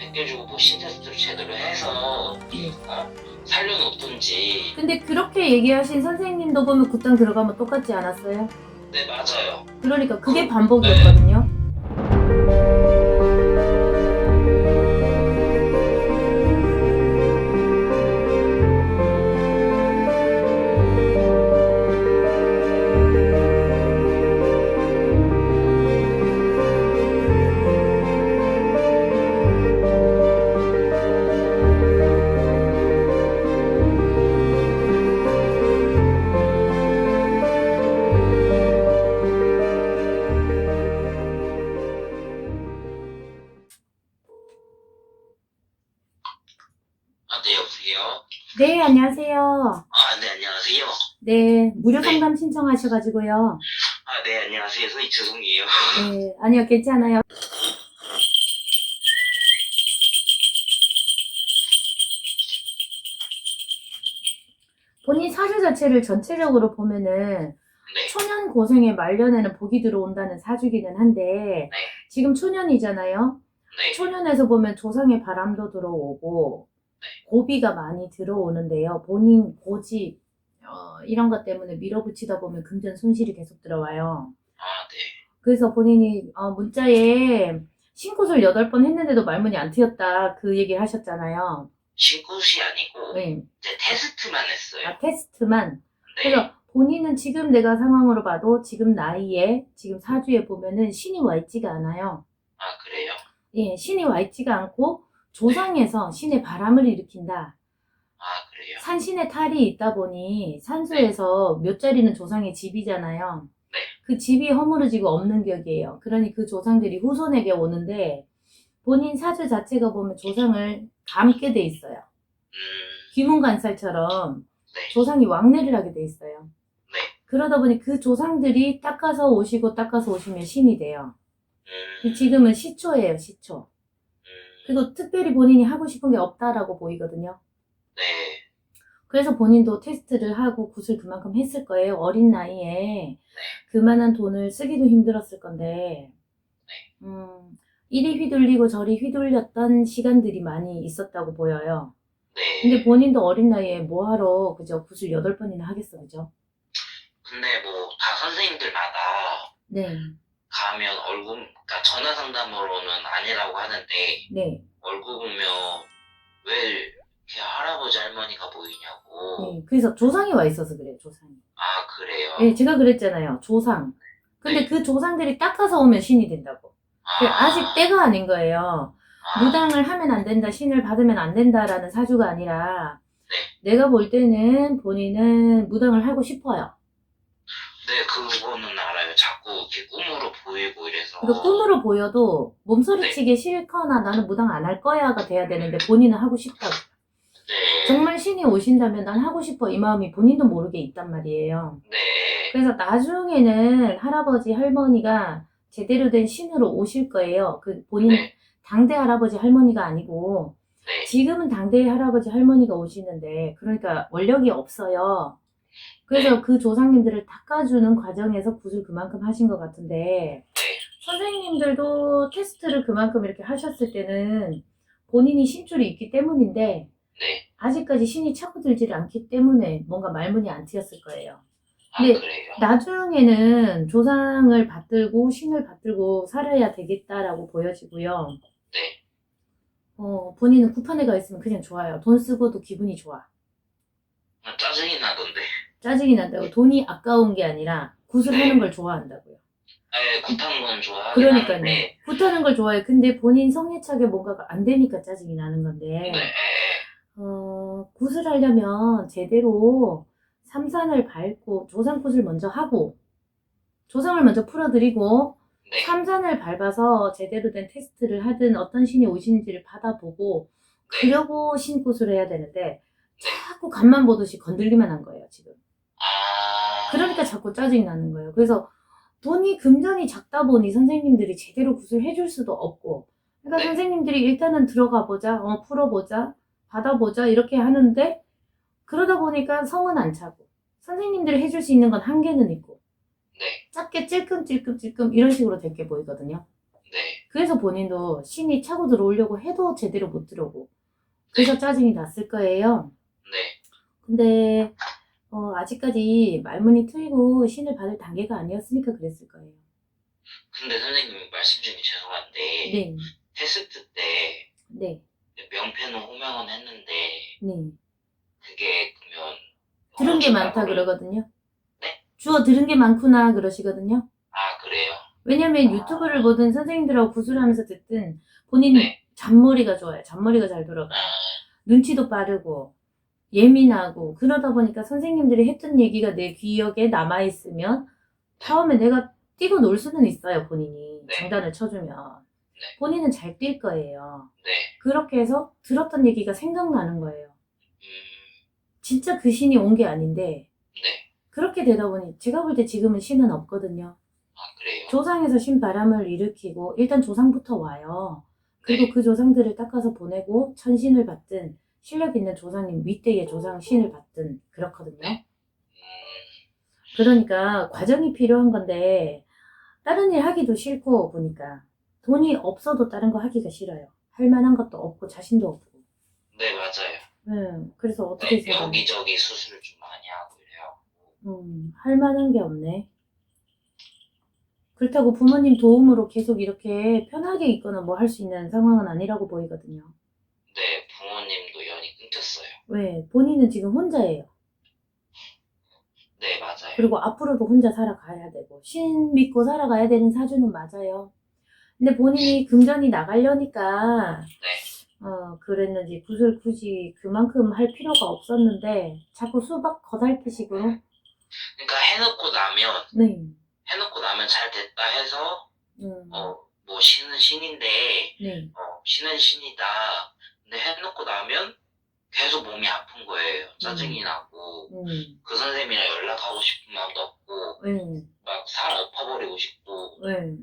벗겨주고 뭐 신테스트를 제대로 해서 네. 어, 살려놓든지 근데 그렇게 얘기하신 선생님도 보면 굿당 들어가면 똑같지 않았어요? 네 맞아요 그러니까 그게 반복이었거든요. 무료 네. 상담 신청하셔가지고요. 아 네 안녕하세요 선생님 죄송해요 네, 아니요, 괜찮아요. 본인 사주 자체를 전체적으로 보면은 네 초년 고생의 말년에는 복이 들어온다는 사주기는 한데 지금 초년이잖아요. 네. 초년에서 보면 조상의 바람도 들어오고 고비가 많이 들어오는데요. 본인 고집 어, 이런 것 때문에 밀어붙이다 보면 금전 손실이 계속 들어와요. 아, 네. 그래서 본인이 어, 문자에 신고술 8번 했는데도 말문이 안 트였다 그 얘기를 하셨잖아요. 신굿이 아니고 네. 이제 테스트만 했어요. 아, 테스트만. 네. 그래서 본인은 지금 내가 상황으로 봐도 지금 나이에 지금 사주에 보면은 신이 와 있지가 않아요. 아 그래요? 예, 신이 와 있지가 않고 조상에서 신의 바람을 일으킨다. 산신의 탈이 있다 보니 산소에서 몇 자리는 조상의 집이잖아요. 네. 그 집이 허물어지고 없는 격이에요. 그러니 그 조상들이 후손에게 오는데 본인 사주 자체가 보면 조상을 감게 돼 있어요. 음, 귀문관살처럼 네. 조상이 왕래를 하게 돼 있어요. 네. 그러다 보니 그 조상들이 닦아서 오시고 닦아서 오시면 신이 돼요. 음, 지금은 시초예요, 시초. 음, 그리고 특별히 본인이 하고 싶은 게 없다라고 보이거든요. 네. 그래서 본인도 테스트를 하고 굿을 그만큼 했을 거예요. 어린 나이에 그만한 돈을 쓰기도 힘들었을 건데, 음, 이리 휘둘리고 저리 휘둘렸던 시간들이 많이 있었다고 보여요. 네. 근데 본인도 어린 나이에 뭐하러 그저 굿을 8번이나 하겠어, 그죠? 근데 뭐 다 선생님들마다 네, 가면 얼굴, 그러니까 전화 상담으로는 아니라고 하는데 네, 얼굴 보면 왜 이렇게 할아버지 할머니가 보이냐고. 네. 그래서 조상이 와 있어서 그래요, 조상이. 아 그래요? 네, 제가 그랬잖아요, 조상. 근데 네. 그 조상들이 닦아서 오면 신이 된다고. 그 아, 아직 때가 아닌 거예요. 아, 무당을 하면 안 된다, 신을 받으면 안 된다라는 사주가 아니라, 내가 볼 때는 본인은 무당을 하고 싶어요. 네 그거는 알아요. 자꾸 이렇게 꿈으로 보이고 이래서. 그러니까 꿈으로 보여도 몸서리치기 싫거나 나는 무당 안 할 거야가 돼야 되는데 본인은 하고 싶다고. 네. 정말 신이 오신다면 난 하고 싶어 이 마음이 본인도 모르게 있단 말이에요. 네. 그래서 나중에는 할아버지 할머니가 제대로 된 신으로 오실 거예요. 그 본인 네. 당대 할아버지 할머니가 아니고 네. 지금은 당대의 할아버지 할머니가 오시는데 그러니까 원력이 없어요. 그래서 그 조상님들을 닦아주는 과정에서 굿을 그만큼 하신 것 같은데 네. 선생님들도 테스트를 그만큼 이렇게 하셨을 때는 본인이 신줄이 있기 때문인데 네. 아직까지 신이 차고들지를 않기 때문에 뭔가 말문이 안 트였을 거예요. 아 네. 그래요? 나중에는 조상을 받들고 신을 받들고 살아야 되겠다라고 보여지고요. 네. 어, 본인은 구판에 가 있으면 그냥 좋아요. 돈 쓰고도 기분이 좋아. 아, 짜증이 나던데. 짜증이 난다고 돈이 아까운 게 아니라 굿을 네. 하는 걸 좋아한다고요. 네, 굿한 건 좋아하긴 그러니까요. 하는데. 굿하는 걸 좋아해. 근데 본인 성애착에 뭔가가 안 되니까 짜증이 나는 건데, 네. 네. 어, 굿을 하려면 제대로 삼산을 밟고 조상 굿을 먼저 하고, 조상을 먼저 풀어드리고, 네. 삼산을 밟아서 제대로 된 테스트를 하든 어떤 신이 오시는지를 받아보고, 그러고 신굿을 해야 되는데, 자꾸 간만 보듯이 건들기만 한 거예요, 지금. 아. 그러니까 자꾸 짜증이 나는 거예요. 그래서 돈이 금전이 작다 보니 선생님들이 제대로 굿을 해줄 수도 없고, 그러니까 네. 선생님들이 일단은 들어가 보자, 어, 풀어보자, 받아보자, 이렇게 하는데, 그러다 보니까 성은 안 차고, 선생님들이 해줄 수 있는 건 한계는 있고, 네. 작게 찔끔찔끔찔끔 이런 식으로 될게 보이거든요. 네. 그래서 본인도 신이 차고 들어오려고 해도 제대로 못 들어오고 그래서 짜증이 났을 거예요. 네. 근데 어, 아직까지 말문이 트이고 신을 받을 단계가 아니었으니까 그랬을 거예요. 근데 선생님 말씀 중에 죄송한데 네, 테스트 때 네, 명패는 호명은 했는데 네. 그게 그러면 들은 게 많다 그러거든요. 네? 주어 들은 게 많구나 그러시거든요. 아 그래요? 왜냐면 유튜브를 보든 선생님들하고 구술하면서 듣든 본인 네. 잔머리가 좋아요. 잔머리가 잘 돌아가요. 아, 눈치도 빠르고 예민하고 그러다 보니까 선생님들이 했던 얘기가 내 기억에 남아 있으면 다음에 내가 뛰고 놀 수는 있어요 본인이 네. 장단을 쳐주면 네. 본인은 잘 뛸 거예요 네. 그렇게 해서 들었던 얘기가 생각나는 거예요 음, 진짜 그 신이 온 게 아닌데 네. 그렇게 되다 보니 제가 볼 때 지금은 신은 없거든요 아 그래요? 조상에서 신 바람을 일으키고 일단 조상부터 와요. 그리고 네. 그 조상들을 닦아서 보내고 천신을 받든 실력 있는 조상님 윗대의 조상 신을 받든 그렇거든요. 네. 음, 그러니까 과정이 필요한 건데 다른 일 하기도 싫고 보니까 돈이 없어도 다른 거 하기가 싫어요. 할 만한 것도 없고 자신도 없고. 네 맞아요. 음, 그래서 어떻게 네, 생각해? 여기저기 수술을 좀 많이 하고 이래요. 음, 할 만한 게 없네. 그렇다고 부모님 도움으로 계속 이렇게 편하게 있거나 뭐 할 수 있는 상황은 아니라고 보이거든요. 네 부모님도 연이 끊겼어요. 왜? 본인은 지금 혼자예요. 네 맞아요. 그리고 앞으로도 혼자 살아가야 되고, 신 믿고 살아가야 되는 사주는 맞아요. 근데 본인이 금전이 나가려니까, 네. 어, 그랬는지 굿을 굳이 그만큼 할 필요가 없었는데, 자꾸 수박 거달피식으로, 그러니까 해놓고 나면 네, 해놓고 나면 잘 됐다 해서 음, 어뭐 신은 신인데 네, 어 신은 신이다. 근데 해놓고 나면 계속 몸이 아픈 거예요. 짜증이 나고. 음, 그 선생님이랑 연락하고 싶은 마음도 없고 네, 막 사람 엎어버리고 싶고. 네,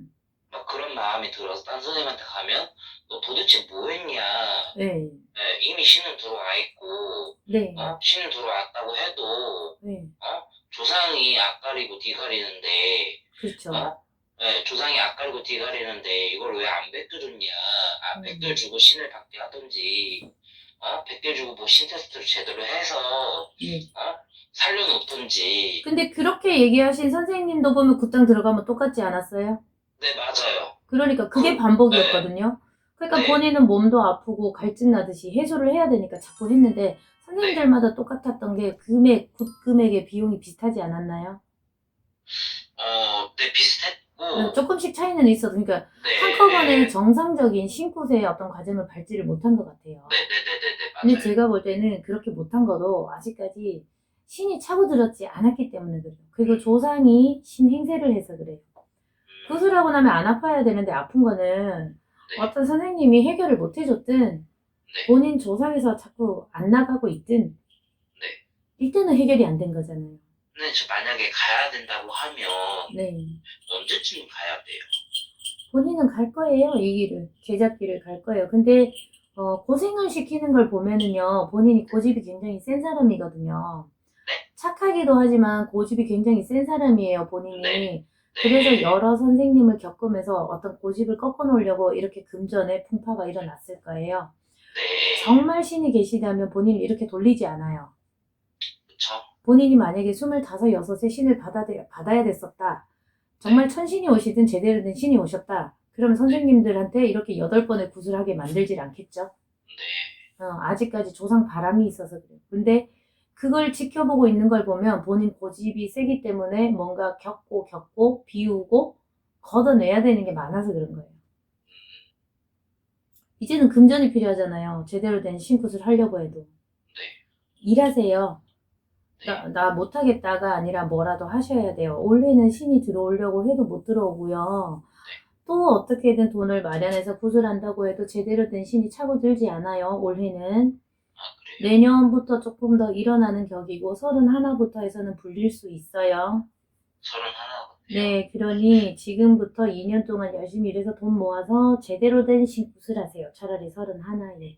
막 그런 마음이 들어서 딴 선생님한테 가면 너 도대체 뭐 했냐 네, 예, 이미 신은 들어와 있고 네, 어? 신은 들어왔다고 해도 네, 조상이 앞가리고 뒤가리는데 그렇죠. 어? 예, 조상이 앞가리고 뒤가리는데 이걸 왜 안 베껴줬냐 아 음. 베껴주고 신을 받게 하든지 어? 베껴주고 뭐 신 테스트를 제대로 해서 네. 살려놓든지 근데 그렇게 얘기하신 선생님도 보면 굿당 들어가면 똑같지 않았어요? 네 맞아요 그러니까 그게 그- 반복이었거든요. 그러니까 네. 본인은 몸도 아프고 갈증 나듯이 해소를 해야 되니까 자꾸 했는데 선생님들마다 똑같았던 게 금액, 굿 금액의 비용이 비슷하지 않았나요? 어, 네 비슷했고 조금씩 차이는 있어도 그러니까 네, 한꺼번에 네. 정상적인 신굿의 어떤 과정을 밟지를 못한 것 같아요. 네네네네네 맞아요. 근데 제가 볼 때는 그렇게 못한 거도 아직까지 신이 차고 들었지 않았기 때문에 그래요. 그리고 조상이 신 행세를 해서 그래요. 음, 구술하고 나면 안 아파야 되는데 아픈 거는 네. 어떤 선생님이 해결을 못 해줬든 네. 본인 조상에서 자꾸 안 나가고 있든 네. 이때는 해결이 안 된 거잖아요. 근데 저 만약에 가야 된다고 하면 네. 언제쯤 가야 돼요? 본인은 갈 거예요, 이 길을. 제작길을 갈 거예요. 근데, 어, 고생을 시키는 걸 보면은요, 본인이 고집이 굉장히 센 사람이거든요. 네. 착하기도 하지만 고집이 굉장히 센 사람이에요, 본인이. 네. 네. 그래서 여러 선생님을 겪으면서 어떤 고집을 꺾어 놓으려고 이렇게 금전에 풍파가 일어났을 거예요. 네. 정말 신이 계시다면 본인을 이렇게 돌리지 않아요. 그쵸? 본인이 만약에 25, 6에 신을 받아, 받아야 됐었다. 정말 천신이 오시든 제대로 된 신이 오셨다. 그러면 선생님들한테 이렇게 여덟 번의 구슬하게 만들질 않겠죠? 네. 어, 아직까지 조상 바람이 있어서 그래요. 근데 그걸 지켜보고 있는 걸 보면 본인 고집이 세기 때문에 뭔가 겪고 겪고 비우고 걷어내야 되는 게 많아서 그런 거예요. 이제는 금전이 필요하잖아요. 제대로 된 신굿을 하려고 해도. 네. 일하세요. 네. 나, 나 못하겠다가 아니라 뭐라도 하셔야 돼요. 올해는 신이 들어오려고 해도 못 들어오고요. 또 어떻게든 돈을 마련해서 구슬한다고 해도 제대로 된 신이 차고 들지 않아요. 올해는. 내년부터 조금 더 일어나는 격이고 서른 하나부터 해서는 불릴 수 있어요. 서른 하나거든요. 네, 그러니 지금부터 2년 동안 열심히 일해서 돈 모아서 제대로 된 신굿을 하세요. 차라리 서른 하나에.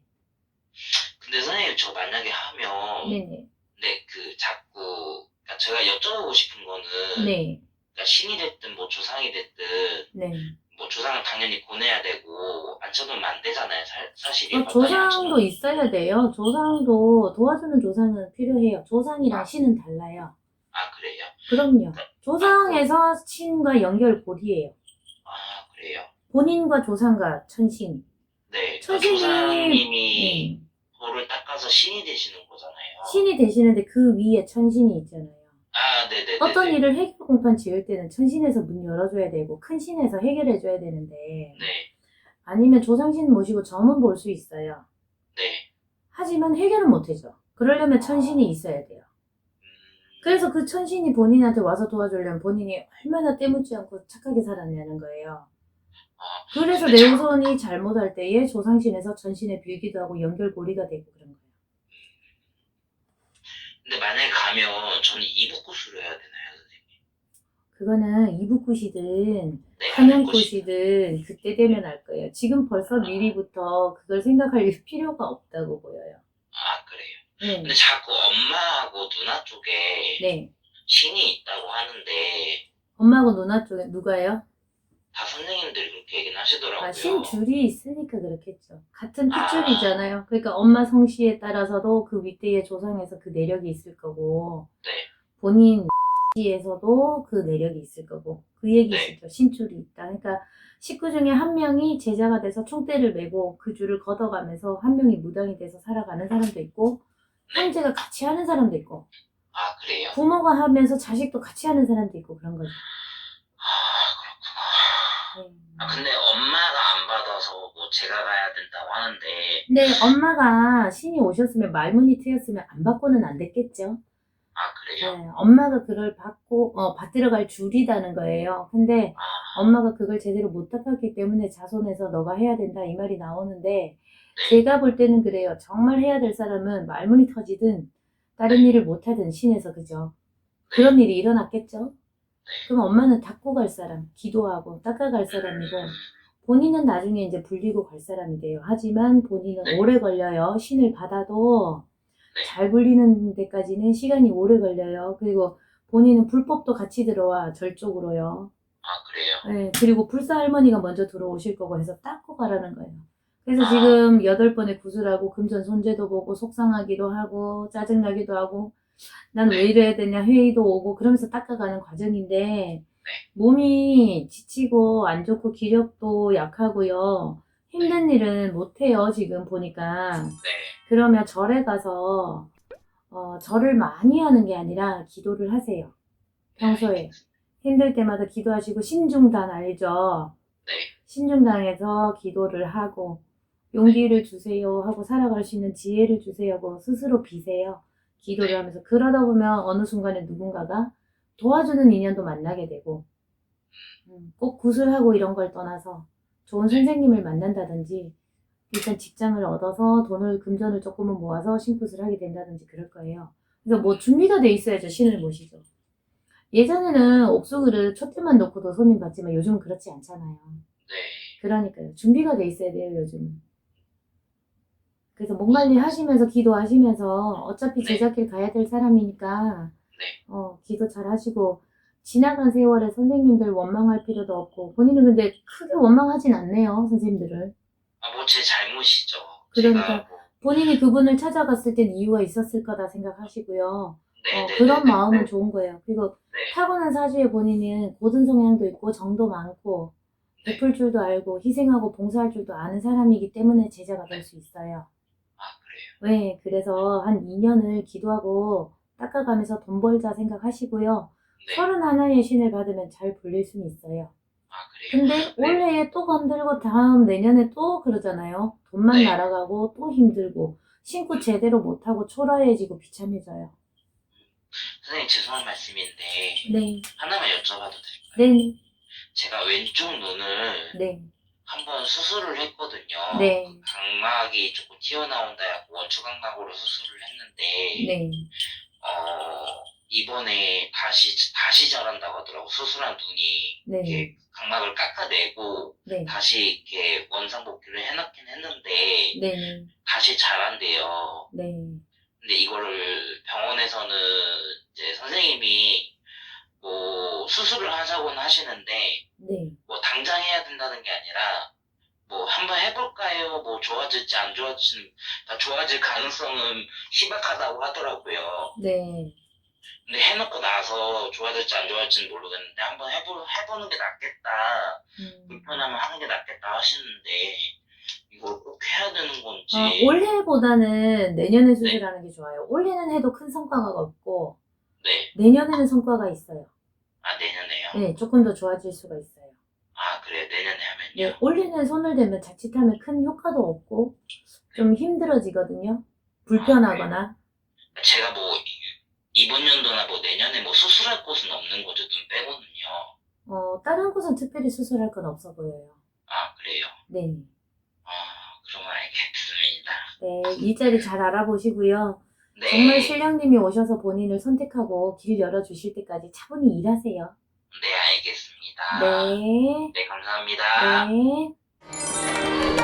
근데 선생님 저 만약에 하면 네네. 네, 그 자꾸 그러니까 제가 여쭤보고 싶은 거는 네. 그러니까 신이 됐든 뭐 조상이 됐든 네. 뭐 조상은 당연히 보내야 되고 안 쳐놓으면 안 되잖아요. 사, 사실이 어, 조상도 있어야 돼요. 조상도 도와주는 조상은 필요해요. 조상이랑 아. 신은 달라요. 아 그래요? 그럼요. 조상에서 신과 연결 고리예요. 아 그래요? 본인과 조상과 천신. 네. 그 천신이- 조상님이 음. 돌을 닦아서 신이 되시는 거잖아요. 신이 되시는데 그 위에 천신이 있잖아요. 아 네네네. 어떤 일을 해결 공판 지을 때는 천신에서 문 열어줘야 되고 큰 신에서 해결해줘야 되는데 네. 아니면 조상신 모시고 점은 볼 수 있어요. 네. 하지만 해결은 못해줘. 그러려면 천신이 있어야 돼요. 음, 그래서 그 천신이 본인한테 와서 도와주려면 본인이 얼마나 때묻지 않고 착하게 살았냐는 거예요. 아, 그래서 근데 내 참- 우선이 잘못할 때에 조상신에서 천신에 빌기도 하고 연결고리가 되고 그런 거예요. 근데 만약에 가면 저는 이북구수를 해야 되나요, 선생님? 그거는 이북굿이든 네, 한양굿이든 그때 되면 알 거예요. 지금 벌써 미리부터 그걸 생각할 필요가 없다고 보여요. 아 그래요. 네. 근데 자꾸 엄마하고 누나 쪽에 네. 신이 있다고 하는데 엄마하고 누나 쪽에 누가요? 다 선생님들이 그렇게 얘기는 하시더라고요. 아, 신줄이 있으니까 그렇겠죠. 같은 아. 핏줄이잖아요. 그러니까 엄마 성씨에 따라서도 그 윗대의 조상에서 그 내력이 있을 거고, 네. 본인 씨에서도 그 내력이 있을 거고, 그 얘기시죠. 네. 신줄이 있다. 그러니까 식구 중에 한 명이 제자가 돼서 총대를 메고 그 줄을 걷어가면서 한 명이 무당이 돼서 살아가는 사람도 있고, 형제가 같이 하는 사람도 있고, 아 그래요. 부모가 하면서 자식도 같이 하는 사람도 있고 그런 거죠. 아. 네. 아 근데 엄마가 안 받아서 뭐 제가 가야 된다고 하는데 근데 엄마가 신이 오셨으면 말문이 트였으면 안 받고는 안 됐겠죠. 아 그래요. 네, 엄마가 그걸 받고 어, 받들어 갈 줄이다는 거예요. 근데 아 엄마가 그걸 제대로 못 닦았기 때문에 자손에서 너가 해야 된다 이 말이 나오는데 네. 제가 볼 때는 그래요. 정말 해야 될 사람은 말문이 터지든 다른 일을 못 하든 신에서 그죠. 그런 일이 일어났겠죠. 그럼 엄마는 닦고 갈 사람, 기도하고 닦아갈 사람이고 본인은 나중에 이제 불리고 갈 사람이 돼요. 하지만 본인은 네. 오래 걸려요. 신을 받아도 네. 잘 불리는 데까지는 시간이 오래 걸려요. 그리고 본인은 불법도 같이 들어와 절 쪽으로요. 아 그래요. 네, 그리고 불사 할머니가 먼저 들어오실 거고 해서 닦고 가라는 거예요. 그래서 아. 지금 여덟 번의 구슬하고 금전 손재도 보고 속상하기도 하고 짜증나기도 하고 난 왜 이래야 되냐 회의도 오고 그러면서 닦아가는 과정인데 몸이 지치고 안 좋고 기력도 약하고요. 힘든 일은 못해요, 지금 보니까. 네. 그러면 절에 가서, 어, 절을 많이 하는 게 아니라 기도를 하세요. 평소에. 힘들 때마다 기도하시고, 신중단 알죠? 네. 신중당에서 기도를 하고, 용기를 주세요 하고 살아갈 수 있는 지혜를 주세요 하고 스스로 비세요. 기도를 네. 하면서. 그러다 보면 어느 순간에 누군가가 도와주는 인연도 만나게 되고, 음, 꼭 구슬하고 이런 걸 떠나서 좋은 선생님을 만난다든지, 일단 직장을 얻어서 돈을, 금전을 조금은 모아서 신굿을 하게 된다든지 그럴 거예요. 그래서 뭐 준비가 돼 있어야죠, 신을 모시죠. 예전에는 옥수그릇 촛대만 놓고도 손님 받지만 요즘은 그렇지 않잖아요. 네. 그러니까요. 준비가 돼 있어야 돼요, 요즘은. 그래서 몸 관리 하시면서 기도하시면서 어차피 네. 제자길 가야 될 사람이니까 네. 어, 기도 잘 하시고 지나간 세월에 선생님들 원망할 필요도 없고 본인은 근데 크게 원망하진 않네요, 선생님들을. 아 뭐 제 잘못이죠. 그러니까. 뭐, 본인이 그분을 찾아갔을 땐 이유가 있었을 거다 생각하시고요. 네, 어, 네, 그런 네, 마음은 네. 좋은 거예요. 그리고 네. 타고난 사주에 본인은 고든 성향도 있고 정도 많고 네. 베풀 줄도 알고 희생하고 봉사할 줄도 아는 사람이기 때문에 제자가 될 수 있어요. 네, 그래서 한 2년을 기도하고 닦아가면서 돈 벌자 생각하시고요. 네. 서른 하나의 신을 받으면 잘 불릴 수는 있어요. 아 그래요. 근데 올해에 또 건들고 다음 내년에 또 그러잖아요. 돈만 네. 날아가고 또 힘들고 신고 제대로 못하고 초라해지고 비참해져요. 선생님 죄송한 말씀인데 네, 하나만 여쭤봐도 될까요? 네, 제가 왼쪽 눈을 네, 한 번 수술을 했거든요. 네, 각막이 조금 튀어나온다 해갖고 원추각막으로 수술을 했는데 네, 어 이번에 다시 다시 자란다고 하더라고 수술한 눈이. 네, 이렇게 각막을 깎아내고 네, 다시 이렇게 원상복귀를 해놨긴 했는데 네, 다시 자란대요. 네, 근데 이거를 병원에서는 이제 선생님이 뭐 수술을 하자고는 하시는데 네. 뭐 당장 해야 된다는 게 아니라 뭐 한번 해볼까요? 뭐 좋아질지 안 좋아질지 다 좋아질 가능성은 희박하다고 하더라고요. 네. 근데 해놓고 나서 좋아질지 안 좋아질지는 모르겠는데 한번 해보, 해보는 게 낫겠다. 음. 불편하면 하는 게 낫겠다 하시는데 이걸 꼭 해야 되는 건지 아, 올해보다는 내년에 수술하는 게 좋아요. 올해는 해도 큰 성과가 없고, 네. 내년에는 성과가 있어요. 아 내년에요? 네, 조금 더 좋아질 수가 있어요. 아 그래 내년에 네, 하면요? 올해는 손을 대면 자칫하면 큰 효과도 없고, 좀 힘들어지거든요. 불편하거나. 제가 뭐 이- 이번 연도나 뭐 내년에 뭐 수술할 곳은 없는 거죠 눈 빼고는요. 어, 다른 곳은 특별히 수술할 건 없어 보여요. 아 그래요? 네. 아 그럼 알겠습니다. 네, 일자리 잘 알아보시고요. 네. 정말 신령님이 오셔서 본인을 선택하고 길 열어주실 때까지 차분히 일하세요. 네, 알겠습니다. 네. 네, 감사합니다. 네.